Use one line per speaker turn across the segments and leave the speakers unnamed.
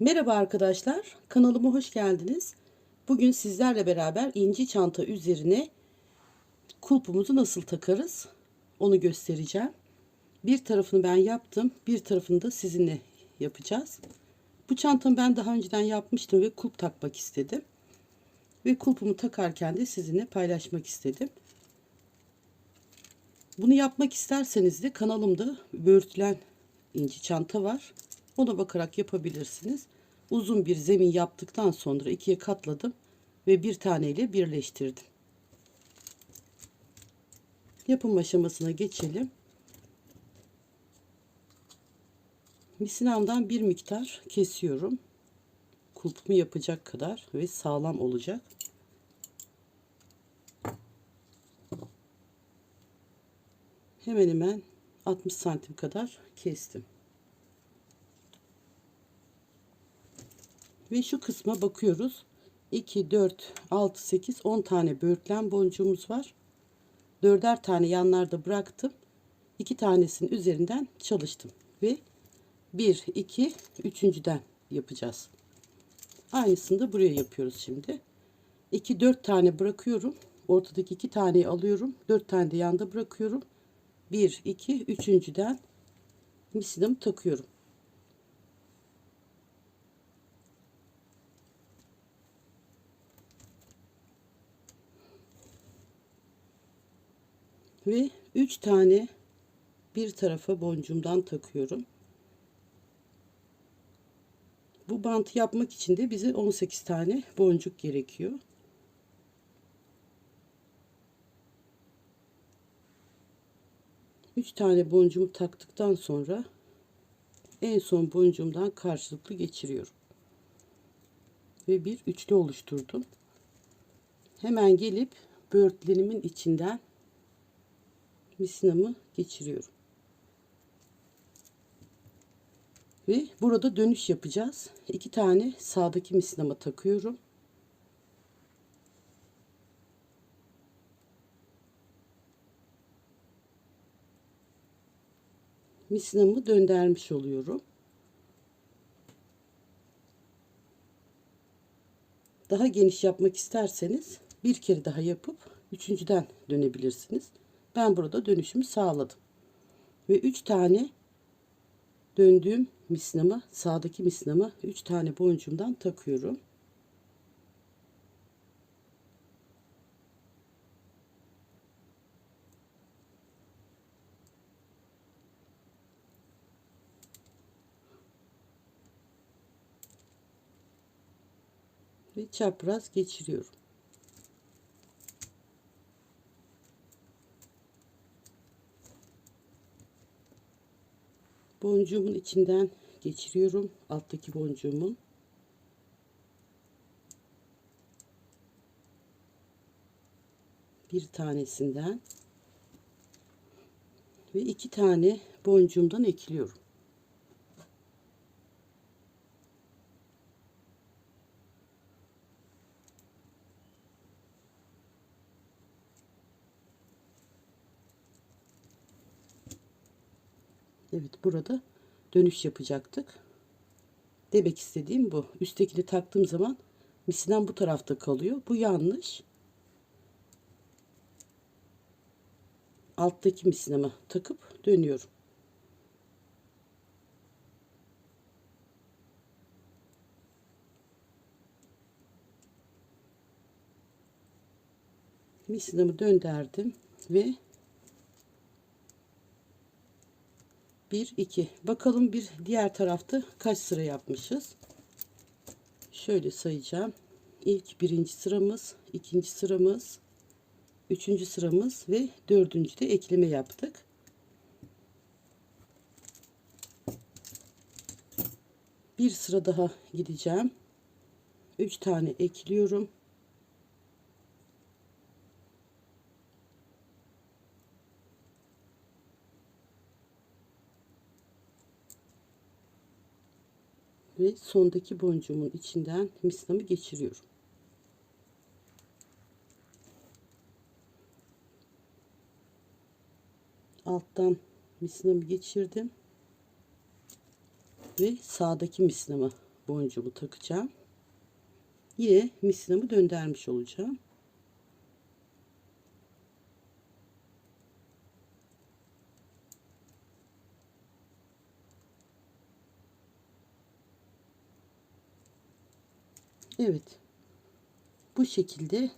Merhaba arkadaşlar, kanalıma hoş geldiniz. Bugün sizlerle beraber inci çanta üzerine kulpumuzu nasıl takarız onu göstereceğim. Bir tarafını ben yaptım, bir tarafını da sizinle yapacağız. Bu çantamı ben daha önceden yapmıştım ve kulp takmak istedim. Ve kulpumu takarken de sizinle paylaşmak istedim. Bunu yapmak isterseniz de kanalımda böğürtülen inci çanta var. Ona bakarak yapabilirsiniz. Uzun bir zemin yaptıktan sonra ikiye katladım ve bir tane ile birleştirdim. Yapım aşamasına geçelim. Misinamdan bir miktar kesiyorum. Kulpumu yapacak kadar ve sağlam olacak. Hemen hemen 60 santim kadar kestim. Ve şu kısma bakıyoruz. 2, 4, 6, 8, 10 tane böğürtlen boncuğumuz var. Dörder tane yanlarda bıraktım. 2 tanesinin üzerinden çalıştım. Ve 1, 2, üçüncüden yapacağız. Aynısını da buraya yapıyoruz şimdi. 2, 4 tane bırakıyorum. Ortadaki 2 taneyi alıyorum. 4 tane de yanda bırakıyorum. 1, 2, üçüncüden misinamı takıyorum. Ve 3 tane bir tarafa boncuğumdan takıyorum. Bu bantı yapmak için de bize 18 tane boncuk gerekiyor. Üç tane boncuğumu taktıktan sonra en son boncuğumdan karşılıklı geçiriyorum. Ve bir üçlü oluşturdum. Hemen gelip böğürtlenimin içinden misinamı geçiriyorum. Ve burada dönüş yapacağız. İki tane sağdaki misinama takıyorum. Misinamı döndürmüş oluyorum. Daha geniş yapmak isterseniz bir kere daha yapıp üçüncüden dönebilirsiniz. Ben burada dönüşümü sağladım. Ve 3 tane döndüğüm misnama sağdaki misnama 3 tane boncuğumdan takıyorum. Ve çapraz geçiriyorum. Boncuğumun içinden geçiriyorum alttaki boncuğumun. Bir tanesinden ve iki tane boncuğumdan ekliyorum Evet burada dönüş yapacaktık. Demek istediğim bu. Üsttekini taktığım zaman misinem bu tarafta kalıyor. Bu yanlış. Alttaki misineme takıp dönüyorum. Misinemi döndürdüm ve 1 2 bakalım bir diğer tarafta kaç sıra yapmışız? Şöyle sayacağım. İlk birinci sıramız ikinci sıramız üçüncü sıramız ve dördüncü de ekleme yaptık. Bir sıra daha gideceğim. 3 tane ekliyorum ve sondaki boncuğumun içinden misnamı geçiriyorum. Alttan misnamı geçirdim ve sağdaki misnamı boncuğumu takacağım. Yine misinamı döndürmüş olacağım. Evet. Bu şekilde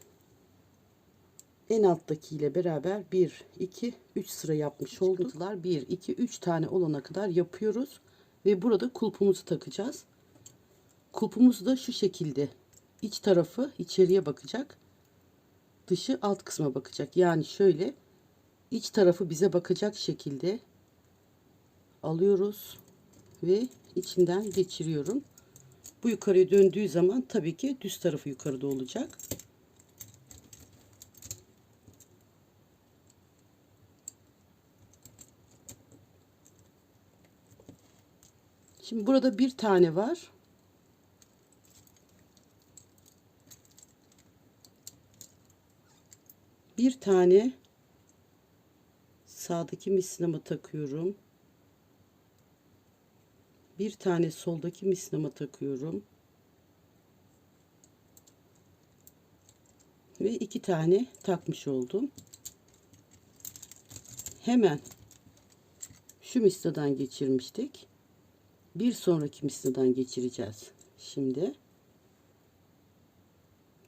en alttaki ile beraber 1 2 3 sıra yapmış olduk. 1 2 3 tane olana kadar yapıyoruz ve burada kulpumuzu takacağız. Kulpumuz da şu şekilde iç tarafı içeriye bakacak. Dışı alt kısma bakacak. Yani şöyle iç tarafı bize bakacak şekilde alıyoruz ve içinden geçiriyorum. Bu yukarıya döndüğü zaman tabii ki düz tarafı yukarıda olacak. Şimdi burada bir tane var. Bir tane sağdaki mislinama takıyorum. Bir tane soldaki mislinama takıyorum. Ve iki tane takmış oldum. Hemen şu misladan geçirmiştik bir sonraki misladan geçireceğiz. Şimdi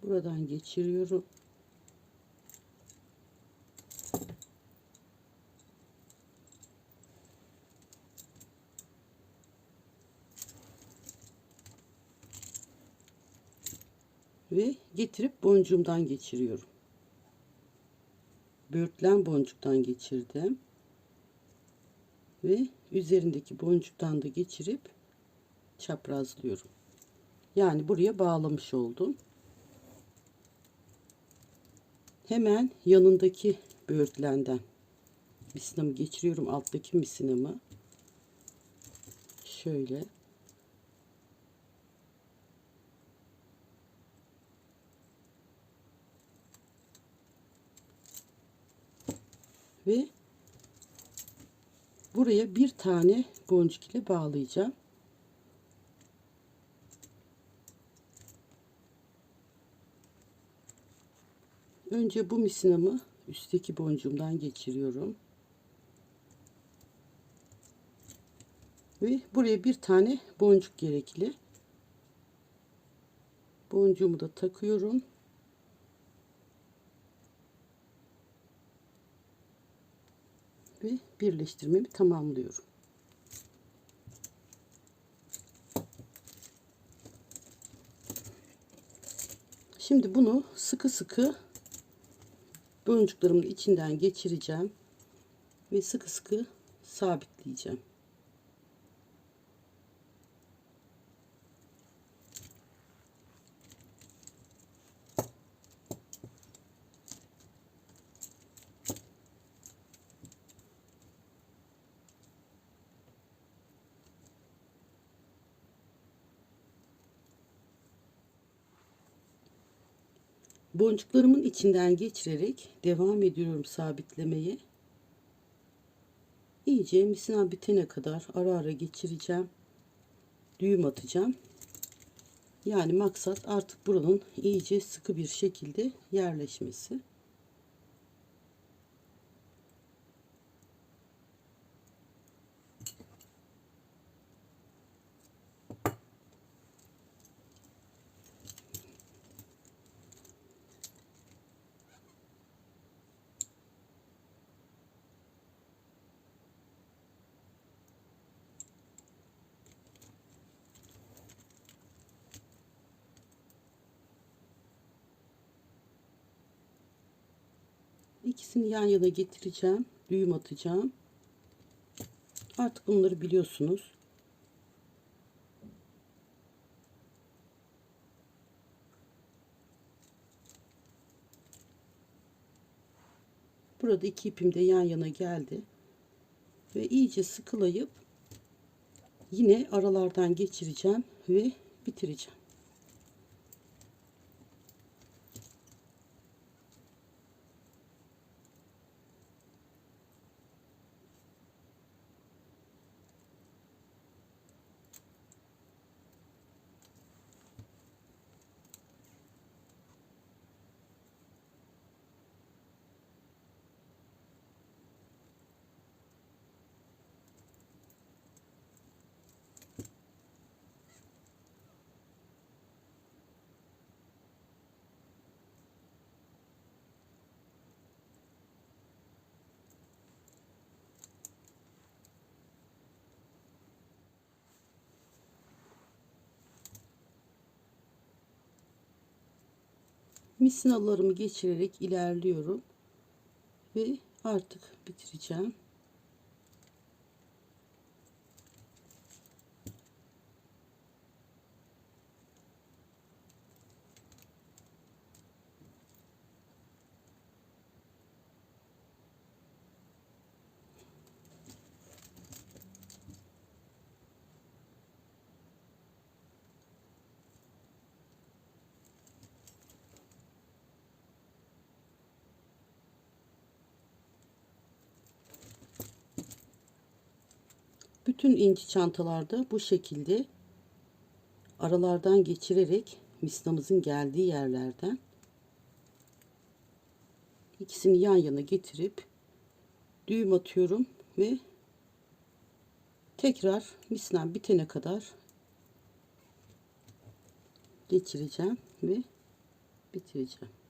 buradan geçiriyorum. Ve getirip boncuğumdan geçiriyorum. Börtlen boncuktan geçirdim ve üzerindeki boncuktan da geçirip çaprazlıyorum. Yani buraya bağlamış oldum. Hemen yanındaki böğürtlenden misinamı geçiriyorum. Alttaki misinamı şöyle ve buraya bir tane boncuk ile bağlayacağım. Önce bu misinamı üstteki boncuğumdan geçiriyorum. Ve buraya bir tane boncuk gerekli. Boncuğumu da takıyorum. Ve birleştirmemi tamamlıyorum. Şimdi bunu sıkı sıkı boncuklarımın içinden geçireceğim ve sıkı sıkı sabitleyeceğim. Boncuklarımın içinden geçirerek devam ediyorum sabitlemeye. İyice misina bitene kadar ara ara geçireceğim. Düğüm atacağım. Yani maksat artık buranın iyice sıkı bir şekilde yerleşmesi. İkisini yan yana getireceğim. Düğüm atacağım. Artık bunları biliyorsunuz. Burada iki ipim de yan yana geldi. Ve iyice sıkılayıp yine aralardan geçireceğim ve bitireceğim. Misinalarımı geçirerek ilerliyorum ve artık bitireceğim. Bütün inci çantalarda bu şekilde aralardan geçirerek misnamızın geldiği yerlerden ikisini yan yana getirip düğüm atıyorum ve tekrar misnem bitene kadar geçireceğim ve bitireceğim.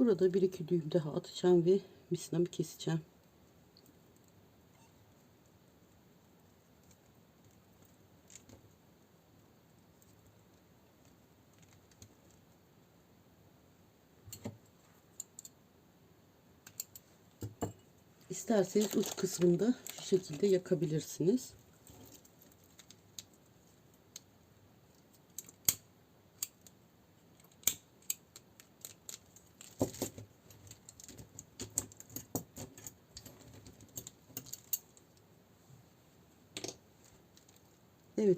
Burada bir iki düğüm daha atacağım ve misnamı keseceğim. İsterseniz uç kısmında şu şekilde yakabilirsiniz.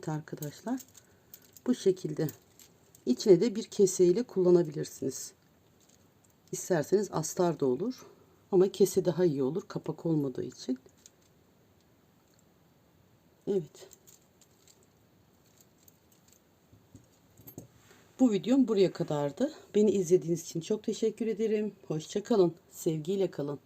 Evet arkadaşlar. Bu şekilde. İçine de bir keseyle kullanabilirsiniz. İsterseniz astar da olur. Ama kese daha iyi olur. Kapak olmadığı için. Evet. Bu videom buraya kadardı. Beni izlediğiniz için çok teşekkür ederim. Hoşça kalın. Sevgiyle kalın.